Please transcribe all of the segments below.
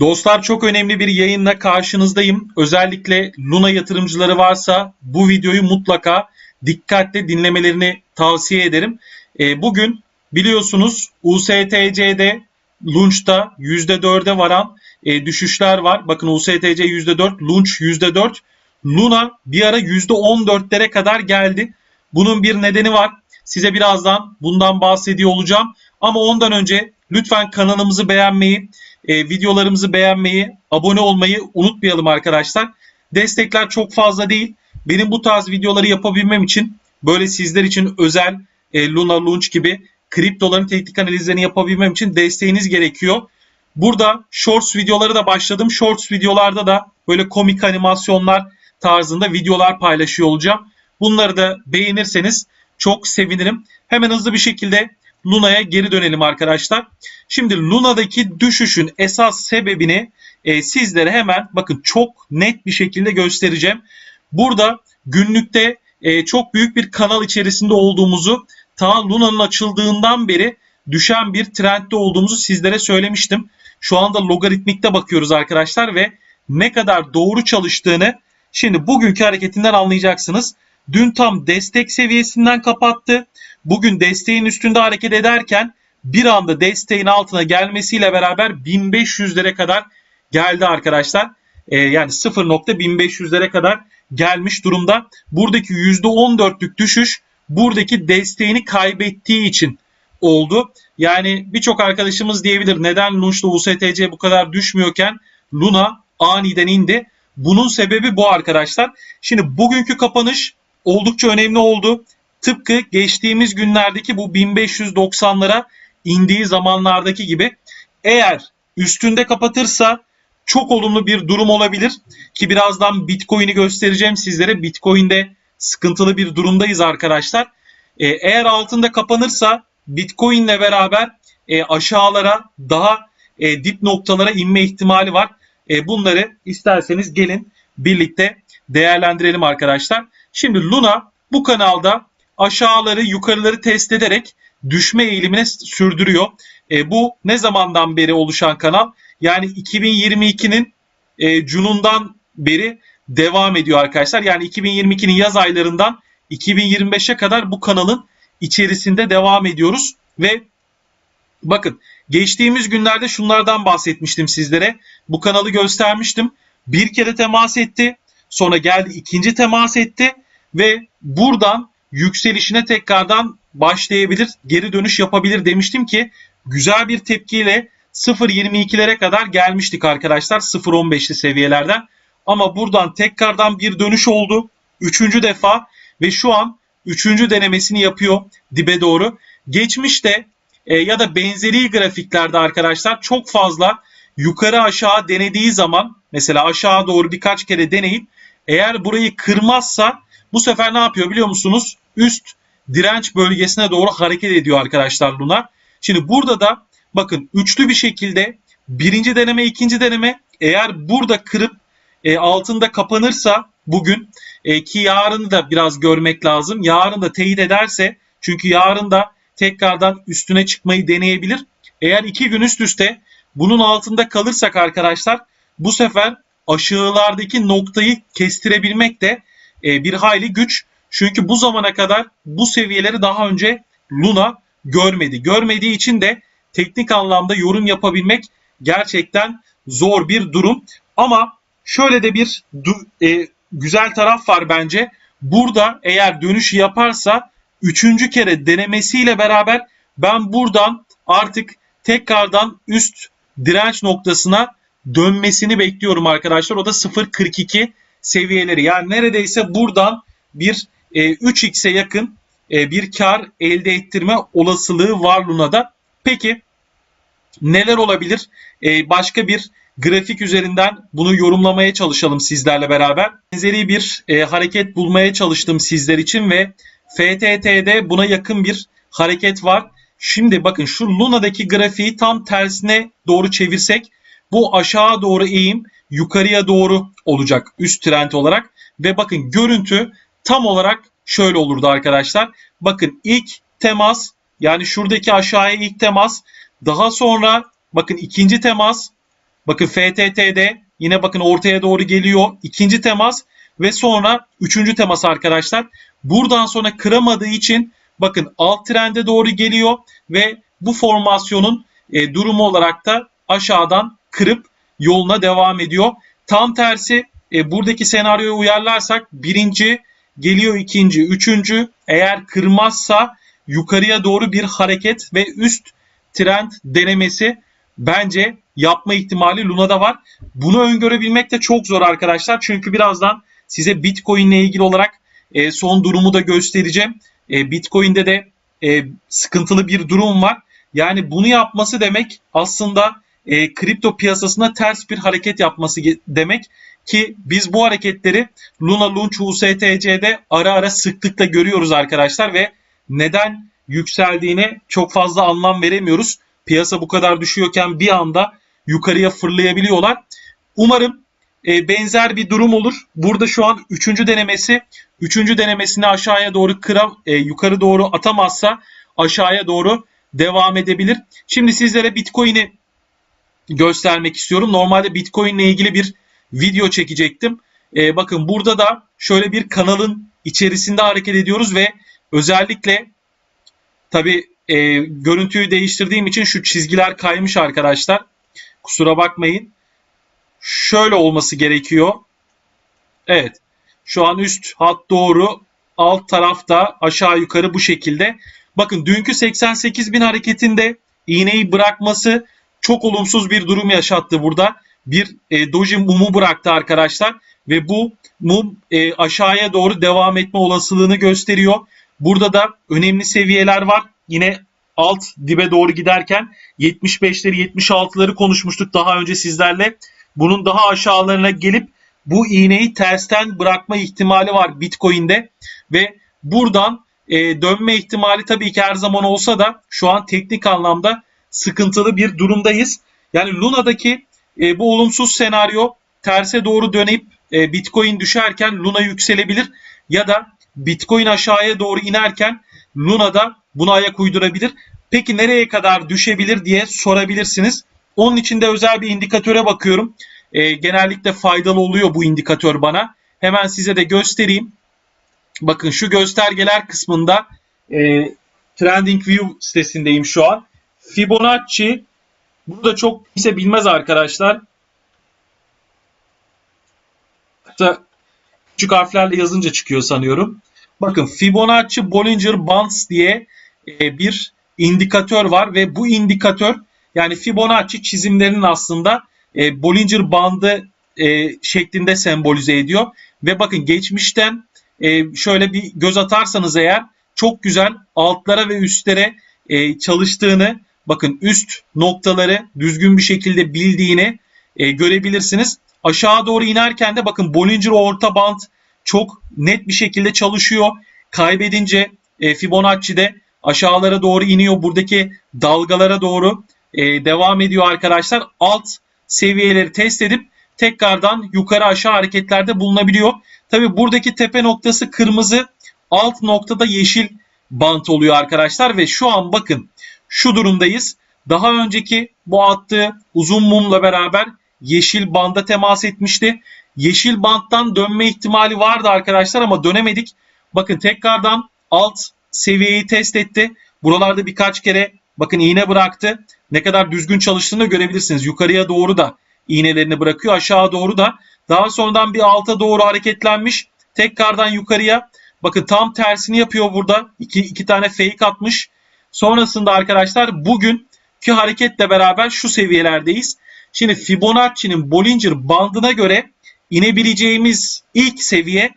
Dostlar çok önemli bir yayınla karşınızdayım. Özellikle Luna yatırımcıları varsa bu videoyu mutlaka dikkatle dinlemelerini tavsiye ederim. E, bugün biliyorsunuz USTC'de Launch'ta %4'e varan e, düşüşler var. Bakın USTC %4, Launch %4. Luna bir ara %14'lere kadar geldi. Bunun bir nedeni var. Size birazdan bundan bahsediyor olacağım. Ama ondan önce lütfen kanalımızı beğenmeyi, e, videolarımızı beğenmeyi, abone olmayı unutmayalım arkadaşlar. Destekler çok fazla değil. Benim bu tarz videoları yapabilmem için böyle sizler için özel e, Luna Launch gibi kriptoların teknik analizlerini yapabilmem için desteğiniz gerekiyor. Burada Shorts videoları da başladım. Shorts videolarda da böyle komik animasyonlar tarzında videolar paylaşıyor olacağım. Bunları da beğenirseniz çok sevinirim. Hemen hızlı bir şekilde Luna'ya geri dönelim arkadaşlar. Şimdi Luna'daki düşüşün esas sebebini e, sizlere hemen bakın çok net bir şekilde göstereceğim. Burada günlükte e, çok büyük bir kanal içerisinde olduğumuzu ta Luna'nın açıldığından beri düşen bir trendde olduğumuzu sizlere söylemiştim. Şu anda logaritmikte bakıyoruz arkadaşlar ve ne kadar doğru çalıştığını şimdi bugünkü hareketinden anlayacaksınız. Dün tam destek seviyesinden kapattı. Bugün desteğin üstünde hareket ederken bir anda desteğin altına gelmesiyle beraber 1500'lere kadar geldi arkadaşlar. Ee, yani 0.1500'lere kadar gelmiş durumda. Buradaki %14'lük düşüş buradaki desteğini kaybettiği için oldu. Yani birçok arkadaşımız diyebilir neden Lunch'la USTC bu kadar düşmüyorken Luna aniden indi. Bunun sebebi bu arkadaşlar. Şimdi bugünkü kapanış oldukça önemli oldu. Tıpkı geçtiğimiz günlerdeki bu 1590'lara indiği zamanlardaki gibi eğer üstünde kapatırsa çok olumlu bir durum olabilir ki birazdan Bitcoin'i göstereceğim sizlere. Bitcoin'de sıkıntılı bir durumdayız arkadaşlar. Ee, eğer altında kapanırsa Bitcoin'le beraber e, aşağılara daha e, dip noktalara inme ihtimali var. E, bunları isterseniz gelin birlikte değerlendirelim arkadaşlar. Şimdi Luna bu kanalda aşağıları yukarıları test ederek düşme eğilimine sürdürüyor. E, bu ne zamandan beri oluşan kanal? Yani 2022'nin e, Cun'undan beri devam ediyor arkadaşlar. Yani 2022'nin yaz aylarından 2025'e kadar bu kanalın içerisinde devam ediyoruz ve bakın geçtiğimiz günlerde şunlardan bahsetmiştim sizlere. Bu kanalı göstermiştim. Bir kere temas etti. Sonra geldi ikinci temas etti ve buradan yükselişine tekrardan başlayabilir, geri dönüş yapabilir demiştim ki güzel bir tepkiyle 0.22'lere kadar gelmiştik arkadaşlar 0.15'li seviyelerden. Ama buradan tekrardan bir dönüş oldu. Üçüncü defa ve şu an üçüncü denemesini yapıyor dibe doğru. Geçmişte e, ya da benzeri grafiklerde arkadaşlar çok fazla yukarı aşağı denediği zaman mesela aşağı doğru birkaç kere deneyip eğer burayı kırmazsa bu sefer ne yapıyor biliyor musunuz? Üst direnç bölgesine doğru hareket ediyor arkadaşlar Luna. Şimdi burada da bakın üçlü bir şekilde birinci deneme ikinci deneme eğer burada kırıp e, altında kapanırsa bugün e, ki yarını da biraz görmek lazım. Yarın da teyit ederse çünkü yarın da tekrardan üstüne çıkmayı deneyebilir. Eğer iki gün üst üste bunun altında kalırsak arkadaşlar bu sefer aşağılardaki noktayı kestirebilmek de e, bir hayli güç. Çünkü bu zamana kadar bu seviyeleri daha önce Luna görmedi. Görmediği için de teknik anlamda yorum yapabilmek gerçekten zor bir durum. Ama şöyle de bir e, güzel taraf var bence. Burada eğer dönüş yaparsa üçüncü kere denemesiyle beraber ben buradan artık tekrardan üst direnç noktasına dönmesini bekliyorum arkadaşlar. O da 0.42 seviyeleri. Yani neredeyse buradan bir e, 3x'e yakın e, bir kar elde ettirme olasılığı var Luna'da. Peki neler olabilir? E, başka bir grafik üzerinden bunu yorumlamaya çalışalım sizlerle beraber. Benzeri bir e, hareket bulmaya çalıştım sizler için ve FTT'de buna yakın bir hareket var. Şimdi bakın şu Luna'daki grafiği tam tersine doğru çevirsek bu aşağı doğru eğim yukarıya doğru olacak üst trend olarak ve bakın görüntü tam olarak şöyle olurdu arkadaşlar. Bakın ilk temas yani şuradaki aşağıya ilk temas daha sonra bakın ikinci temas Bakın FTT'de yine bakın ortaya doğru geliyor. ikinci temas ve sonra üçüncü temas arkadaşlar. Buradan sonra kıramadığı için bakın alt trende doğru geliyor ve bu formasyonun e, durumu olarak da aşağıdan kırıp yoluna devam ediyor. Tam tersi e, buradaki senaryoya uyarlarsak birinci geliyor ikinci, üçüncü eğer kırmazsa yukarıya doğru bir hareket ve üst trend denemesi bence yapma ihtimali Luna'da var. Bunu öngörebilmek de çok zor arkadaşlar. Çünkü birazdan size Bitcoin ile ilgili olarak e, son durumu da göstereceğim. E, Bitcoin'de de e, sıkıntılı bir durum var. Yani bunu yapması demek aslında e, kripto piyasasına ters bir hareket yapması demek ki biz bu hareketleri Luna Launch USTC'de ara ara sıklıkla görüyoruz arkadaşlar ve neden yükseldiğine çok fazla anlam veremiyoruz. Piyasa bu kadar düşüyorken bir anda yukarıya fırlayabiliyorlar. Umarım e, benzer bir durum olur. Burada şu an üçüncü denemesi, üçüncü denemesini aşağıya doğru kıra, e, yukarı doğru atamazsa aşağıya doğru devam edebilir. Şimdi sizlere Bitcoin'i göstermek istiyorum. Normalde Bitcoin ile ilgili bir video çekecektim. E, bakın burada da şöyle bir kanalın içerisinde hareket ediyoruz ve özellikle tabi e, görüntüyü değiştirdiğim için şu çizgiler kaymış arkadaşlar. Kusura bakmayın. Şöyle olması gerekiyor. Evet. Şu an üst hat doğru. Alt tarafta aşağı yukarı bu şekilde. Bakın dünkü 88 bin hareketinde iğneyi bırakması çok olumsuz bir durum yaşattı burada. Bir e, doji mumu bıraktı arkadaşlar ve bu mum e, aşağıya doğru devam etme olasılığını gösteriyor. Burada da önemli seviyeler var. Yine alt dibe doğru giderken 75'leri 76'ları konuşmuştuk daha önce sizlerle. Bunun daha aşağılarına gelip bu iğneyi tersten bırakma ihtimali var Bitcoin'de ve buradan e, dönme ihtimali tabii ki her zaman olsa da şu an teknik anlamda sıkıntılı bir durumdayız. Yani Luna'daki e, bu olumsuz senaryo terse doğru dönüp e, Bitcoin düşerken Luna yükselebilir ya da Bitcoin aşağıya doğru inerken Luna da buna ayak uydurabilir. Peki nereye kadar düşebilir diye sorabilirsiniz. Onun için de özel bir indikatöre bakıyorum. E, genellikle faydalı oluyor bu indikatör bana. Hemen size de göstereyim. Bakın şu göstergeler kısmında e, TrendingView sitesindeyim şu an. Fibonacci bunu da çok kimse bilmez arkadaşlar. Hatta küçük harflerle yazınca çıkıyor sanıyorum. Bakın Fibonacci Bollinger Bands diye e, bir indikatör var ve bu indikatör yani Fibonacci çizimlerinin aslında e, Bollinger bandı e, şeklinde sembolize ediyor. Ve bakın geçmişten şöyle bir göz atarsanız eğer çok güzel altlara ve üstlere çalıştığını bakın üst noktaları düzgün bir şekilde bildiğini e, görebilirsiniz. Aşağı doğru inerken de bakın Bollinger orta band çok net bir şekilde çalışıyor. Kaybedince e, Fibonacci'de aşağılara doğru iniyor. Buradaki dalgalara doğru e, devam ediyor arkadaşlar. Alt seviyeleri test edip tekrardan yukarı aşağı hareketlerde bulunabiliyor. Tabi buradaki tepe noktası kırmızı, alt noktada yeşil bant oluyor arkadaşlar ve şu an bakın şu durumdayız. Daha önceki bu attığı uzun mumla beraber yeşil banda temas etmişti. Yeşil banttan dönme ihtimali vardı arkadaşlar ama dönemedik. Bakın tekrardan alt seviyeyi test etti. Buralarda birkaç kere bakın iğne bıraktı. Ne kadar düzgün çalıştığını görebilirsiniz. Yukarıya doğru da iğnelerini bırakıyor. Aşağı doğru da. Daha sonradan bir alta doğru hareketlenmiş. Tekrardan yukarıya. Bakın tam tersini yapıyor burada. İki, iki tane fake atmış. Sonrasında arkadaşlar bugünkü hareketle beraber şu seviyelerdeyiz. Şimdi Fibonacci'nin Bollinger bandına göre inebileceğimiz ilk seviye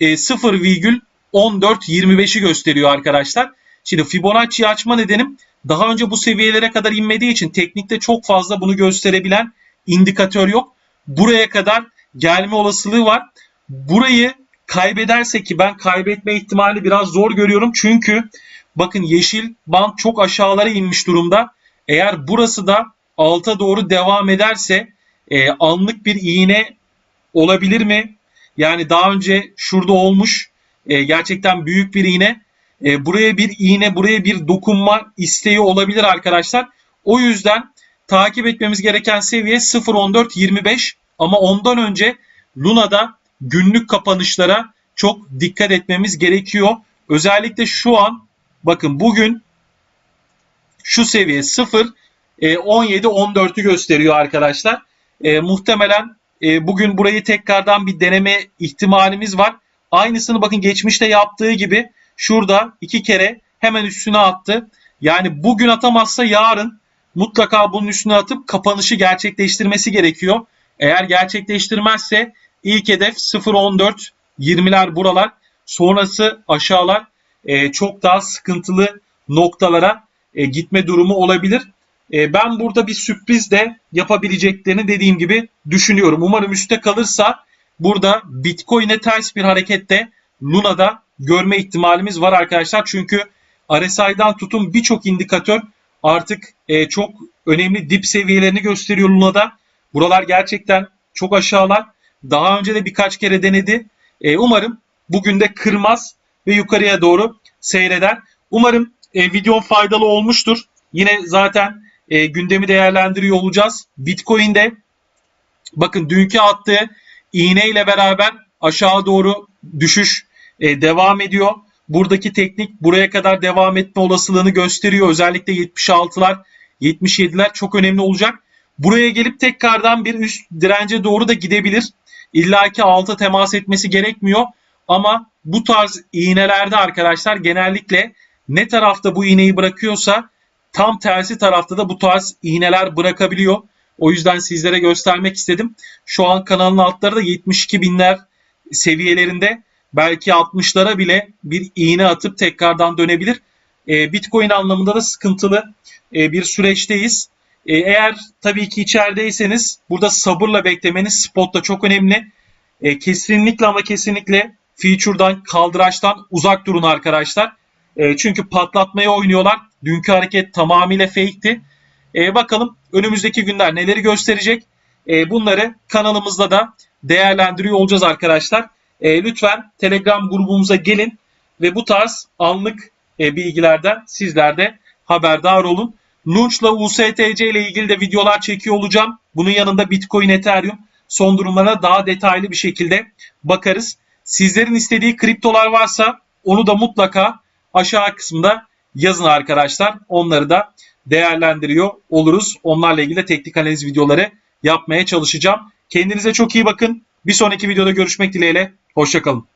e, 0,1425'i gösteriyor arkadaşlar. Şimdi Fibonacci'yi açma nedenim daha önce bu seviyelere kadar inmediği için teknikte çok fazla bunu gösterebilen indikatör yok. Buraya kadar gelme olasılığı var. Burayı kaybederse ki ben kaybetme ihtimali biraz zor görüyorum. Çünkü bakın yeşil band çok aşağılara inmiş durumda. Eğer burası da alta doğru devam ederse e, anlık bir iğne olabilir mi? Yani daha önce şurada olmuş e, gerçekten büyük bir iğne. E, buraya bir iğne, buraya bir dokunma isteği olabilir arkadaşlar. O yüzden takip etmemiz gereken seviye 0.14.25 ama ondan önce Luna'da günlük kapanışlara çok dikkat etmemiz gerekiyor. Özellikle şu an bakın bugün şu seviye 0 e, 17-14'ü gösteriyor arkadaşlar. E, muhtemelen e, bugün burayı tekrardan bir deneme ihtimalimiz var. Aynısını bakın geçmişte yaptığı gibi şurada iki kere hemen üstüne attı. Yani bugün atamazsa yarın mutlaka bunun üstüne atıp kapanışı gerçekleştirmesi gerekiyor. Eğer gerçekleştirmezse ilk hedef 0.14 20'ler buralar. Sonrası aşağılar e, çok daha sıkıntılı noktalara e, gitme durumu olabilir. E, ben burada bir sürpriz de yapabileceklerini dediğim gibi düşünüyorum. Umarım üstte kalırsa burada Bitcoin'e ters bir harekette Luna'da görme ihtimalimiz var arkadaşlar. Çünkü RSI'dan tutun birçok indikatör artık e, çok önemli dip seviyelerini gösteriyor Luna'da. Buralar gerçekten çok aşağılar. Daha önce de birkaç kere denedi. E, umarım bugün de kırmaz ve yukarıya doğru seyreder. Umarım e, videom faydalı olmuştur. Yine zaten e, gündemi değerlendiriyor olacağız. Bitcoin'de bakın dünkü attığı iğne ile beraber aşağı doğru düşüş e, devam ediyor. Buradaki teknik buraya kadar devam etme olasılığını gösteriyor. Özellikle 76'lar, 77'ler çok önemli olacak. Buraya gelip tekrardan bir üst dirence doğru da gidebilir. İlla ki alta temas etmesi gerekmiyor. Ama bu tarz iğnelerde arkadaşlar genellikle ne tarafta bu iğneyi bırakıyorsa tam tersi tarafta da bu tarz iğneler bırakabiliyor. O yüzden sizlere göstermek istedim. Şu an kanalın altları da 72 binler seviyelerinde belki 60'lara bile bir iğne atıp tekrardan dönebilir. E, Bitcoin anlamında da sıkıntılı e, bir süreçteyiz. E, eğer tabii ki içerideyseniz burada sabırla beklemeniz spotta çok önemli. E, kesinlikle ama kesinlikle feature'dan, kaldıraçtan uzak durun arkadaşlar. E, çünkü patlatmaya oynuyorlar. Dünkü hareket tamamıyla fake'ti. E, bakalım önümüzdeki günler neleri gösterecek. E, bunları kanalımızda da değerlendiriyor olacağız arkadaşlar. E, lütfen Telegram grubumuza gelin ve bu tarz anlık e, bilgilerden sizler de haberdar olun. Launch'la USTC ile ilgili de videolar çekiyor olacağım. Bunun yanında Bitcoin, Ethereum son durumlara daha detaylı bir şekilde bakarız. Sizlerin istediği kriptolar varsa onu da mutlaka aşağı kısımda yazın arkadaşlar. Onları da değerlendiriyor oluruz. Onlarla ilgili teknik analiz videoları yapmaya çalışacağım. Kendinize çok iyi bakın. Bir sonraki videoda görüşmek dileğiyle. Hoşçakalın.